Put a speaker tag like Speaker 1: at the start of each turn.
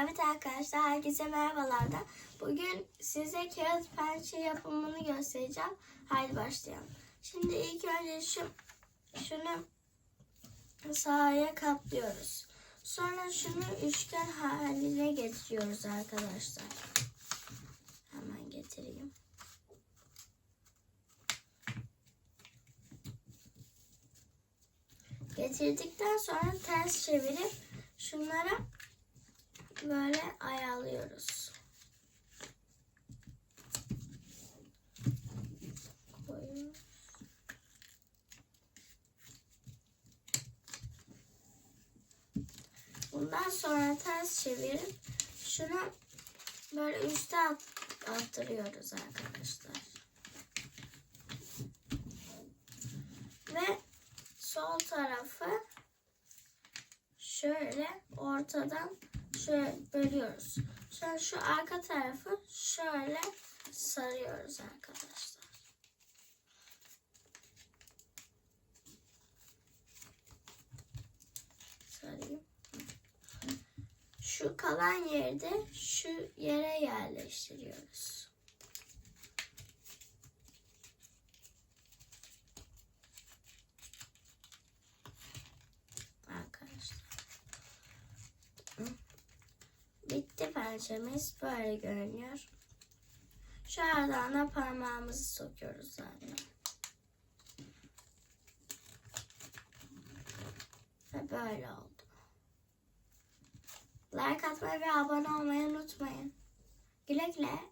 Speaker 1: Evet arkadaşlar herkese merhabalar da. Bugün size kağıt pençe yapımını göstereceğim. Haydi başlayalım. Şimdi ilk önce şu şunu sahaya kaplıyoruz. Sonra şunu üçgen haline getiriyoruz arkadaşlar. Hemen getireyim. Getirdikten sonra ters çevirip şunlara böyle ayarlıyoruz. Bundan sonra ters çevirip şunu böyle üste at, attırıyoruz arkadaşlar. Ve sol tarafı şöyle ortadan şöyle bölüyoruz. Sonra şu arka tarafı şöyle sarıyoruz arkadaşlar. Sarayım. Şu kalan yerde şu yere yerleştiriyoruz. Arkadaşlar. Hı. Bitti pençemiz. Böyle görünüyor. Şu aradan da parmağımızı sokuyoruz zaten. Ve böyle oldu. Like atmayı ve abone olmayı unutmayın. Güle güle.